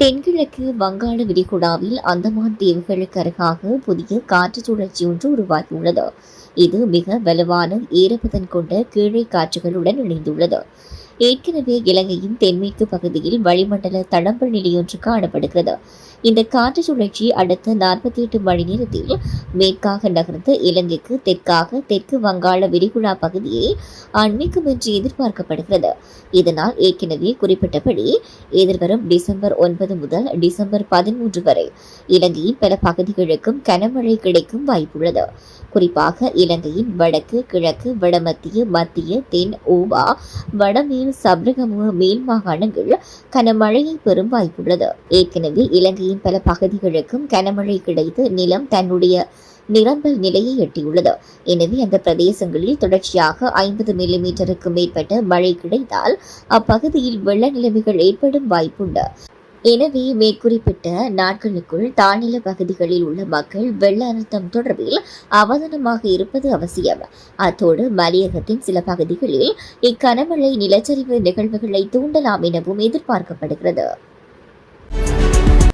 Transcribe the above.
தென்கிழக்கு வங்காள விரிகுடாவில் அந்தமான் தீவுகளுக்கு அருகாக புதிய காற்று சுழற்சி ஒன்று உருவாகியுள்ளது. இது மிக வலுவான ஈரப்பதன் கொண்ட கீழே காற்றுகளுடன் இணைந்துள்ளது. ஏற்கனவே இலங்கையின் தென்மேற்கு பகுதியில் வளிமண்டல தடம்பல் நிலையொன்று காணப்படுகிறது. இந்த காற்று சுழற்சி அடுத்த நாற்பத்தி எட்டு மணி நேரத்தில் மேற்காக நகர்ந்து இலங்கைக்கு தெற்காக தெற்கு வங்காள விரிகுடா பகுதியை அண்மிக்கும் என்று எதிர்பார்க்கப்படுகிறது. இதனால் ஏற்கனவே குறிப்பிட்டபடி எதிர்வரும் டிசம்பர் ஒன்பது முதல் டிசம்பர் பதிமூன்று வரை இலங்கையின் பல பகுதிகளுக்கும் கனமழை கிடைக்கும் வாய்ப்புள்ளது. குறிப்பாக இலங்கையின் வடக்கு கிழக்கு வடமத்திய மத்திய தென் ஓவா வடமேல் சபரகமுக மேல் மாகாணங்கள் கனமழையை பெறும் வாய்ப்புள்ளது. ஏற்கனவே இலங்கையின் பல பகுதிகளுக்கும் கனமழை கிடைத்து நிலம் தன்னுடைய நிரம்பல் நிலையை எட்டியுள்ளது. எனவே அந்த பிரதேசங்களில் தொடர்ச்சியாக ஐம்பது மில்லிமீட்டருக்கு மேற்பட்ட மழை கிடைத்தால் அப்பகுதியில் வெள்ள நிலைமைகள் ஏற்படும் வாய்ப்புண்டு. எனவே மேற்குறிப்பிட்ட நாட்களுக்குள் தாழ்நில பகுதிகளில் உள்ள மக்கள் வெள்ள அழுத்தம் தொடர்பில் அவதானமாக இருப்பது அவசியம். அத்தோடு மலையகத்தின் சில பகுதிகளில் இக்கனமழை நிலச்சரிவு நிகழ்வுகளை தூண்டலாம் எனவும் எதிர்பார்க்கப்படுகிறது.